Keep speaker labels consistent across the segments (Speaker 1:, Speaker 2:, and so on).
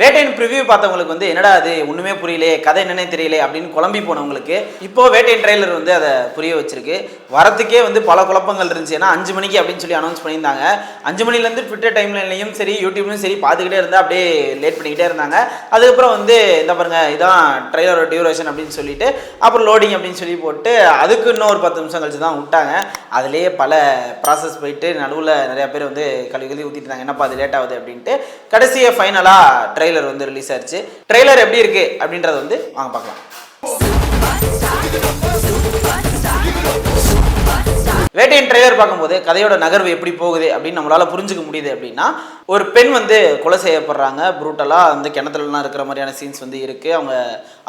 Speaker 1: வேட்டையின் preview பார்த்தவங்களுக்கு வந்து என்னடா அது ஒன்றுமே புரியலையே. கதை என்னன்னே தெரியல அப்படின்னு குழம்பி போனவங்களுக்கு இப்போ வேட்டையின் ட்ரெய்லர் வந்து அதை புரிய வச்சிருக்கு. வரத்துக்கே வந்து பல குழப்பங்கள் இருந்துச்சு. ஏன்னா அஞ்சு மணிக்கு அப்படின்னு சொல்லி அனௌன்ஸ் பண்ணியிருந்தாங்க. அஞ்சு மணிலேருந்து ட்விட்டர் டைம்லையும் சரி யூடியூப்லையும் சரி பார்த்துக்கிட்டே இருந்தால் அப்படியே லேட் பண்ணிக்கிட்டே இருந்தாங்க. அதுக்கப்புறம் வந்து இந்த பாருங்க இதான் ட்ரெய்லரோட டியூரேஷன் அப்படின்னு சொல்லிட்டு அப்புறம் லோடிங் அப்படின்னு சொல்லி போட்டு அதுக்கு இன்னும் ஒரு பத்து நிமிஷம் கழிச்சு தான் விட்டாங்க. அதுலேயே பல ப்ராசஸ் போயிட்டு நடுவில் நிறையா பேர் வந்து கழுவி கழுவி ஊற்றிட்டு இருந்தாங்க. என்னப்பா அது லேட் ஆகுது அப்படின்ட்டு கடைசியை ஃபைனலாக ட்ரெய்லர் வந்து ரிலீஸ் ஆயிடுச்சு ட்ரெய்லர் எப்படி இருக்கு அப்படின்றத வந்து வாங்க பார்க்கலாம். வேட்டையின் ட்ரெய்லர் பார்க்கும்போது கதையோட நகர்வு எப்படி போகுது அப்படின்னு நம்மளால புரிஞ்சுக்க முடியுது அப்படின்னா ஒரு பெண் வந்து கொலை செய்யப்படுறாங்க. ப்ரூட்டலாக அந்த கிணத்துலலாம் இருக்கிற மாதிரியான சீன்ஸ் வந்து இருக்கு. அவங்க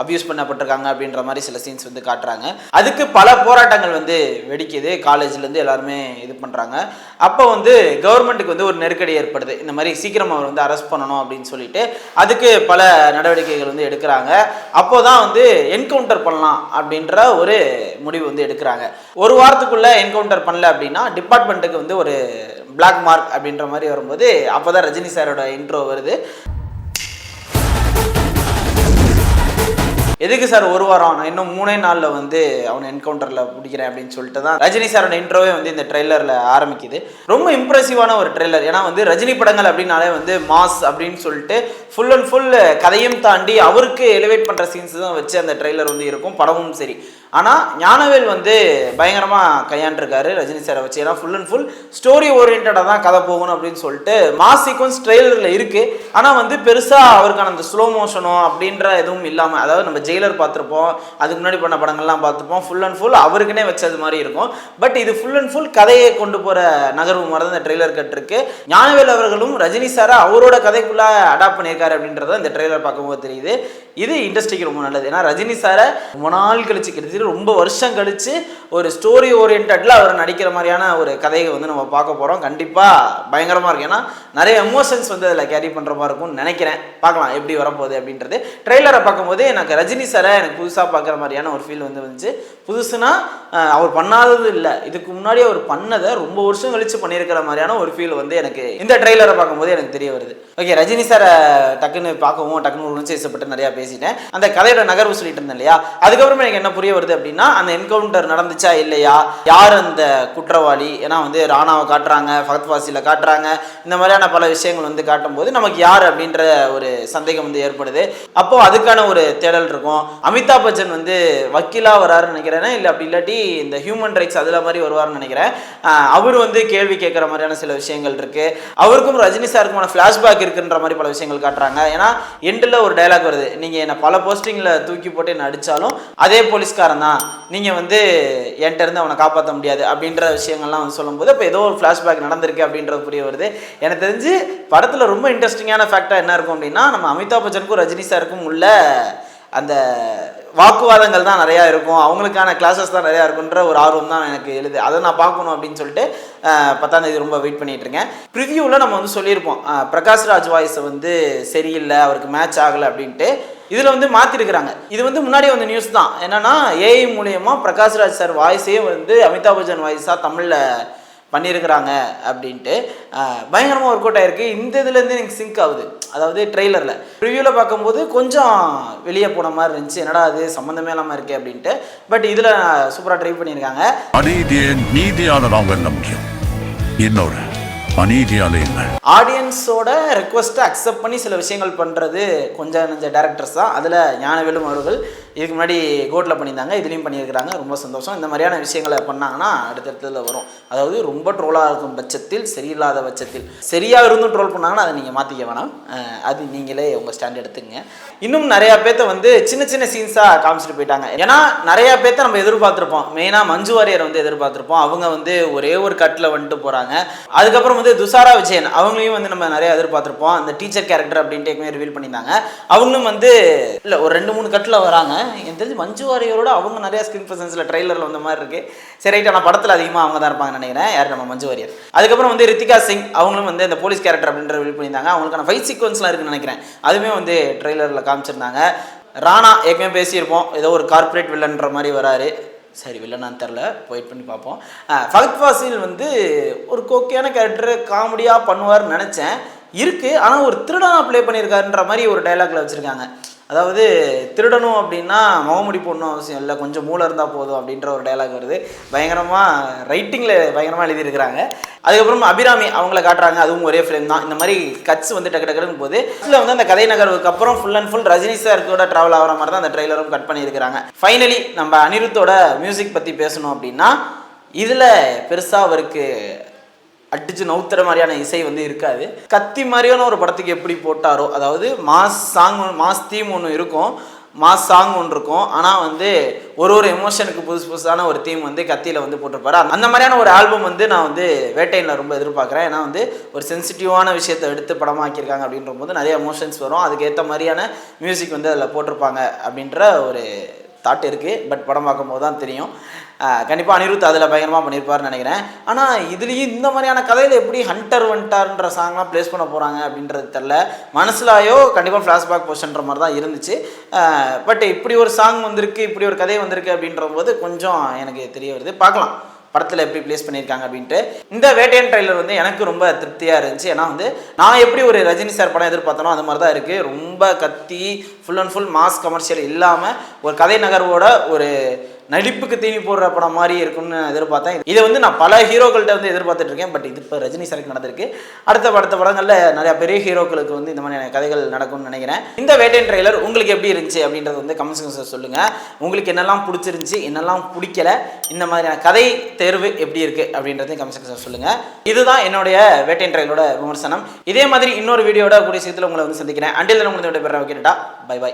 Speaker 1: அப்யூஸ் பண்ணப்பட்டிருக்காங்க அப்படின்ற மாதிரி சில சீன்ஸ் வந்து காட்டுறாங்க. அதுக்கு பல போராட்டங்கள் வந்து வெடிக்குது. காலேஜ்லேருந்து எல்லாருமே இது பண்ணுறாங்க அப்போ வந்து கவர்மெண்ட்டுக்கு வந்து ஒரு நெருக்கடி ஏற்படுது. இந்த மாதிரி சீக்கிரம் அவர் வந்து அரெஸ்ட் பண்ணணும் அப்படின்னு சொல்லிட்டு அதுக்கு பல நடவடிக்கைகள் வந்து எடுக்கிறாங்க. அப்போ தான் வந்து என்கவுண்டர் பண்ணலாம் அப்படின்ற ஒரு முடிவு வந்து எடுக்கிறாங்க. ஒரு வாரத்துக்குள்ள என்கவுண்டர் பண்ணல அப்படின்னா டிபார்ட்மெண்ட்டுக்கு வந்து ஒரு பிளாக் மார்க் அப்படின்ற மாதிரி வரும்போது அப்போ தான் ரஜினி சாரோட இன்ட்ரோ வருது. எதுக்கு சார் ஒரு வாரம்? நான் இன்னும் மூணே நாளில் வந்து அவனை என்கவுண்டரில் பிடிக்கிறேன் அப்படின்னு சொல்லிட்டு தான் ரஜினி சாரோட இன்ட்ரோவே வந்து இந்த ட்ரெய்லரில் ஆரம்பிக்குது. ரொம்ப இம்ப்ரெசிவான ஒரு ட்ரெய்லர் ஏன்னா வந்து ரஜினி படங்கள் அப்படின்னாலே வந்து மாஸ் அப்படின்னு சொல்லிட்டு ஃபுல் அண்ட் ஃபுல் கதையும் தாண்டி அவருக்கு எலிவேட் பண்ணுற சீன்ஸ் தான் வச்சு அந்த ட்ரெய்லர் வந்து இருக்கும். படமும் சரி. ஆனால் ஞானவேல் வந்து பயங்கரமாக கையாண்டிருக்காரு ரஜினி சாரை வச்சு. ஏன்னா ஃபுல் அண்ட் ஃபுல் ஸ்டோரி ஓரியன்டாக தான் கதை போகணும் அப்படின்னு சொல்லிட்டு மாஸ் சீக்வன்ஸ் ட்ரெய்லரில் இருக்குது ஆனால் வந்து பெருசாக அவருக்கான அந்த ஸ்லோ மோஷனோ அப்படின்ற எதுவும் இல்லாமல் அதாவது நம்ம ஜெயிலர் பார்த்துருப்போம் அதுக்கு முன்னாடி பண்ண படங்கள்லாம் பார்த்துருப்போம் ஃபுல் அண்ட் ஃபுல் அவருக்குனே வச்சது மாதிரி இருக்கும். பட் இது ஃபுல் அண்ட் ஃபுல் கதையை கொண்டு போகிற நகர்வு மாதிரி தான் இந்த ட்ரெய்லர் கட்டிருக்கு. ஞானவேல் அவர்களும் ரஜினி சாரை அவரோட கதைக்குள்ளே அடாப்ட் பண்ணியிருக்காரு அப்படின்றத இந்த ட்ரெய்லர் பார்க்கும்போது தெரியுது. இது இண்டஸ்ட்ரிக்கு ரொம்ப நல்லது. ஏன்னா ரஜினி சாரை ரொம்ப நாள் கழிச்சு கிட்டத்தட்ட ரொம்ப வருஷம் கழிச்சு ஒரு ஸ்டோரி ஓரியன்டில் அவர் நடிக்கிற மாதிரியான ஒரு கதையை வந்து நம்ம பார்க்க போகிறோம் கண்டிப்பாக பயங்கரமாக இருக்கும். ஏன்னா நிறைய எமோஷன்ஸ் வந்து அதில் கேரி பண்ணுற மாதிரி இருக்கும்னு நினைக்கிறேன். பார்க்கலாம் எப்படி வரப்போகுது அப்படின்றது. ட்ரெய்லரை பார்க்கும்போது எனக்கு ரஜினி சாரை எனக்கு புதுசாக பார்க்குற மாதிரியான ஒரு ஃபீல் வந்து வந்துச்சு. புதுசுனா அவர் பண்ணாதது இல்லை. இதுக்கு முன்னாடி அவர் பண்ணதை ரொம்ப வருஷம் கழிச்சு பண்ணியிருக்கிற மாதிரியான ஒரு ஃபீல் வந்து எனக்கு இந்த ட்ரெய்லரை பார்க்கும்போது எனக்கு தெரிய வருது. ஓகே ரஜினி சாரை டக்குன்னு பார்க்கவும் டக்குன்னு ஒரு இசைப்பட்டு நிறையா பேசிட்டேன். அந்த கதையோட நகர்வு சொல்லிட்டு இருந்தேன் இல்லையா? அதுக்கப்புறமா எனக்கு என்ன புரிய வருது? அப்படின்னா அந்த என்கவுண்டர் நடந்துச்சா இல்லையா? யார் அந்த குற்றவாளி? ஏன்னா வந்து ராணாவை காட்டுறாங்க ஃபகத் வாசியில் காட்டுறாங்க. இந்த மாதிரியான பல விஷயங்கள் வந்து காட்டும்போது நமக்கு யார் அப்படின்ற ஒரு சந்தேகம் வந்து ஏற்படுது. அப்போ அதுக்கான ஒரு தேடல் இருக்கும். அமிதாப் பச்சன் வந்து வக்கீலா வராருன்னு நினைக்கிறேன்னா இல்லை அப்படி இல்லாட்டி இந்த ஹியூமன் ரைட்ஸ் அதில் மாதிரி வருவார்னு நினைக்கிறேன். அவர் வந்து கேள்வி கேட்குற மாதிரியான சில விஷயங்கள் இருக்கு. அவருக்கும் ரஜினி சாருக்குமான ஃப்ளாஷ்பேக் இருக்குன்ற மாதிரி பல விஷயங்கள் காட்டுறாங்க. ஏன்னா எண்டில் ஒரு டயலாக் வருது. நீங்கள் என்னை பல போஸ்டிங்கில் தூக்கி போட்டு என்ன அடித்தாலும் அதே போலீஸ்காரன் தான் நீங்கள் வந்து என்கிட்ட இருந்து அவனை காப்பாற்ற முடியாது அப்படின்ற விஷயங்கள்லாம் வந்து சொல்லும்போது இப்போ ஏதோ ஒரு ஃப்ளாஷ்பேக் நடந்திருக்கு அப்படின்றது புரிய வருது. எனக்கு தெரிஞ்சு படத்தில் ரொம்ப இன்ட்ரெஸ்டிங்கான ஃபேக்டாக என்ன இருக்கும் அப்படின்னா நம்ம அமிதாப் பச்சனுக்கும் ரஜினி சாருக்கும் உள்ள அந்த வாக்குவாதங்கள் தான் நிறையா இருக்கும். அவங்களுக்கான கிளாஸஸ் தான் நிறையா இருக்குன்ற ஒரு ஆர்வம் தான் எனக்கு எழுது. அதை நான் பார்க்கணும் அப்படின்னு சொல்லிட்டு அஹ், பத்தாம் தேதி ரொம்ப வெயிட் பண்ணிட்டு இருக்கேன். ப்ரிவியூவில் நம்ம வந்து சொல்லியிருப்போம் பிரகாஷ் ராஜ் வாய்ஸை வந்து சரியில்லை அவருக்கு மேட்ச் ஆகலை அப்படின்ட்டு. இதில் வந்து மாற்றிருக்கிறாங்க இது வந்து முன்னாடி வந்த நியூஸ் தான். என்னன்னா ஏஐ மூலயமா பிரகாஷ் ராஜ் சார் வாய்ஸே வந்து அமிதாப் பச்சன் வாய்ஸாக தமிழில் பண்ணியிருக்கிறாங்க அப்படின்ட்டு பயங்கரமாக ஒர்க் அவுட் ஆயிருக்கு. இந்த இதுலேருந்து எனக்கு சிங்க் ஆகுது. அதாவது ட்ரெய்லரில் ரிவ்யூவில் பார்க்கும்போது கொஞ்சம் வெளியே போன மாதிரி இருந்துச்சு. என்னடா அது சம்மந்தமே இல்லாமல் இருக்கே அப்படின்ட்டு. பட் இதில் சூப்பராக ட்ரை பண்ணியிருக்காங்க
Speaker 2: அநீதியை நீதியால நம்பியும் இன்னொரு
Speaker 1: ஆடியன்ஸோட ரெக்வஸ்ட்டை அக்செப்ட் பண்ணி சில விஷயங்கள் பண்ணுறது கொஞ்சம் நஞ்ச டேரக்டர்ஸ் தான். அதில் ஞானவேலும் அவர்கள் இதுக்கு முன்னாடி கோட்டில் பண்ணியிருந்தாங்க இதுலேயும் பண்ணியிருக்கிறாங்க. ரொம்ப சந்தோஷம். இந்த மாதிரியான விஷயங்களை பண்ணாங்கன்னா அடுத்தடுத்ததில் வரும். அதாவது ரொம்ப ட்ரோலாக இருக்கும் பட்சத்தில் சரியில்லாத பட்சத்தில். சரியாக இருந்தும் ட்ரோல் பண்ணாங்கன்னா அதை நீங்கள் மாற்றிக்க வேணாம். அது நீங்களே உங்கள் ஸ்டாண்ட் எடுத்துங்க இன்னும் நிறையா பேர்த்த வந்து சின்ன சின்ன சீன்ஸாக காமிச்சிட்டு போயிட்டாங்க. ஏன்னா நிறையா பேர்த்த நம்ம எதிர்பார்த்துருப்போம். மெயினாக மஞ்சு வாரியர் வந்து எதிர்பார்த்துருப்போம். அவங்க வந்து ஒரே ஒரு கட்டில் வந்துட்டு போகிறாங்க அதுக்கப்புறம் வந்து துஷாரா விஜயன் அவங்களையும் வந்து நம்ம நிறைய எதிர்பார்த்துருப்போம். அந்த டீச்சர் கேரக்டர் அப்படின்ட்டு ரிவீல் பண்ணியிருந்தாங்க. அவங்களும் வந்து இல்லை ஒரு ரெண்டு மூணு கட்டில் வராங்க. எனக்கு தெரிஞ்சு மஞ்சு வாரியரோட அவங்க நிறைய ஸ்கிரீன் ப்ரெசன்ஸில் ட்ரெய்லரில் வந்த மாதிரி இருக்கு. சரி ரைட் ஆனால் படத்தில் அதிகமாக அவங்க தான் இருப்பாங்கன்னு நினைக்கிறேன். யார் நம்ம மஞ்சு வாரியர்? அதுக்கப்புறம் வந்து ரித்திகா சிங் அவங்களும் வந்து இந்த போலீஸ் கேரக்டர் அப்படின்ற ரிவீல் பண்ணியிருந்தாங்க. அவங்களுக்கான ஃபைட் சீக்வன்ஸ்லாம் இருக்குன்னு நினைக்கிறேன். அதுவுமே வந்து ட்ரெய்லரில் காமிச்சிருந்தாங்க. ராணா ஏற்கனவே பேசியிருப்போம். ஏதோ ஒரு கார்ப்பரேட் வில்லன்ற மாதிரி வராரு. சரி வில்லனான்னு தெரில வெயிட் பண்ணி பார்ப்போம். ஃபகத் ஃபாசில் வந்து ஒரு கோக்கியான கேரக்டர் காமெடியாக பண்ணுவார்னு நினச்சேன். இருக்கு. ஆனால் ஒரு திருடனா ப்ளே பண்ணியிருக்காருன்ற மாதிரி ஒரு டைலாக்ல வச்சுருக்காங்க. அதாவது திருடணும் அப்படின்னா முகமுடி போடணும் அவசியம் இல்லை. கொஞ்சம் மூளை இருந்தால் போதும் அப்படின்ற ஒரு டைலாக் வருது. பயங்கரமாக ரைட்டிங்கில் பயங்கரமாக எழுதியிருக்கிறாங்க. அதுக்கப்புறம் அபிராமி அவங்கள காட்டுறாங்க. அதுவும் ஒரே ஃப்ரேம் தான். இந்த மாதிரி கட்ஸ் வந்து டக்கு டக்குன்னு போது இதில் வந்து அந்த கதை நகர்வுக்கு அப்புறம் full and full Rajini sir கூட ட்ராவல் ஆகிற மாதிரி தான் அந்த ட்ரெய்லரும் கட் பண்ணியிருக்கிறாங்க. ஃபைனலி நம்ம அனிருத்தோட மியூசிக் பற்றி பேசணும் அப்படின்னா இதில் பெருசாக அவருக்கு அடிச்சு நவுத்துற மாதிரியான இசை வந்து இருக்காது. கத்தி மாதிரியான ஒரு படத்துக்கு எப்படி போட்டாரோ அதாவது மாஸ் சாங் மாஸ் தீம் ஒன்று இருக்கும். மாஸ் சாங் ஒன்று இருக்கும். ஆனால் வந்து ஒரு ஒரு எமோஷனுக்கு புதுசு புதுசான ஒரு தீம் வந்து கத்தியில் வந்து போட்டிருப்பாரு. அந்த மாதிரியான ஒரு ஆல்பம் வந்து நான் வந்து வேட்டையில் ரொம்ப எதிர்பார்க்குறேன். ஏன்னா வந்து ஒரு சென்சிட்டிவான விஷயத்தை எடுத்து படமாக்கியிருக்காங்க அப்படின்ற போது நிறைய எமோஷன்ஸ் வரும். அதுக்கேற்ற மாதிரியான மியூசிக் வந்து அதில் போட்டிருப்பாங்க அப்படின்ற ஒரு தாட் இருக்குது பட் படம் பார்க்கும்போது தான் தெரியும். கண்டிப்பாக அனிருத் அதில் பயங்கரமாக பண்ணியிருப்பாருன்னு நினைக்கிறேன். ஆனால் இதுலேயும் இந்த மாதிரியான கதையில் எப்படி ஹண்டர் வன்டார்ன்ற சாங்லாம் ப்ளேஸ் பண்ண போகிறாங்க அப்படின்றது தெரில மனசுலாயோ கண்டிப்பாக ஃப்ளாஷ்பேக் போர்ஷன்ற மாதிரி தான் இருந்துச்சு. பட் இப்படி ஒரு சாங் வந்திருக்கு இப்படி ஒரு கதை வந்திருக்கு அப்படின்ற போது கொஞ்சம் எனக்கு தெரிய வருது. பார்க்கலாம். படத்தில் எப்படி ப்ளேஸ் பண்ணியிருக்காங்க அப்படின்ட்டு இந்த வேட்டையன் ட்ரைலர் வந்து எனக்கு ரொம்ப திருப்தியாக இருந்துச்சு. ஏன்னா வந்து நான் எப்படி ஒரு ரஜினி சார் படம் எதிர்பார்த்தனோ அது மாதிரி தான் இருக்குது ரொம்ப கத்தி full and full mass commercial இல்லாமல் ஒரு கதை நகர்வோட ஒரு நடிப்புக்கு தீனி போடுற படம் மாதிரி இருக்கும்னு எதிர்பார்த்தேன். இதை வந்து நான் பல ஹீரோக்கள்கிட்ட வந்து எதிர்பார்த்துட்டு இருக்கேன். பட் இது இப்போ ரஜினி சாருக்கு நடந்திருக்கு. அடுத்த அடுத்த படங்களில் நிறைய பெரிய ஹீரோக்களுக்கு வந்து இந்த மாதிரியான கதைகள் நடக்கும்னு நினைக்கிறேன். இந்த வேட்டையன் ட்ரெய்லர் உங்களுக்கு எப்படி இருந்துச்சு அப்படின்றது வந்து கமெண்ட்ஸ் சொல்லுங்கள் உங்களுக்கு என்னெல்லாம் பிடிச்சிருந்துச்சி என்னெல்லாம் பிடிக்கல இந்த மாதிரியான கதை தேர்வு எப்படி இருக்குது அப்படின்றது கமெண்ட்ஸ் சொல்லுங்கள் இதுதான் என்னுடைய வேட்டையன் ட்ரெயிலோட விமர்சனம். இதே மாதிரி இன்னொரு வீடியோட கூடிய சீக்கிரத்தில் உங்களை வந்து சந்திக்கிறேன். அண்டில் உங்களுக்கு பேர் கேட்டுட்டா பை பை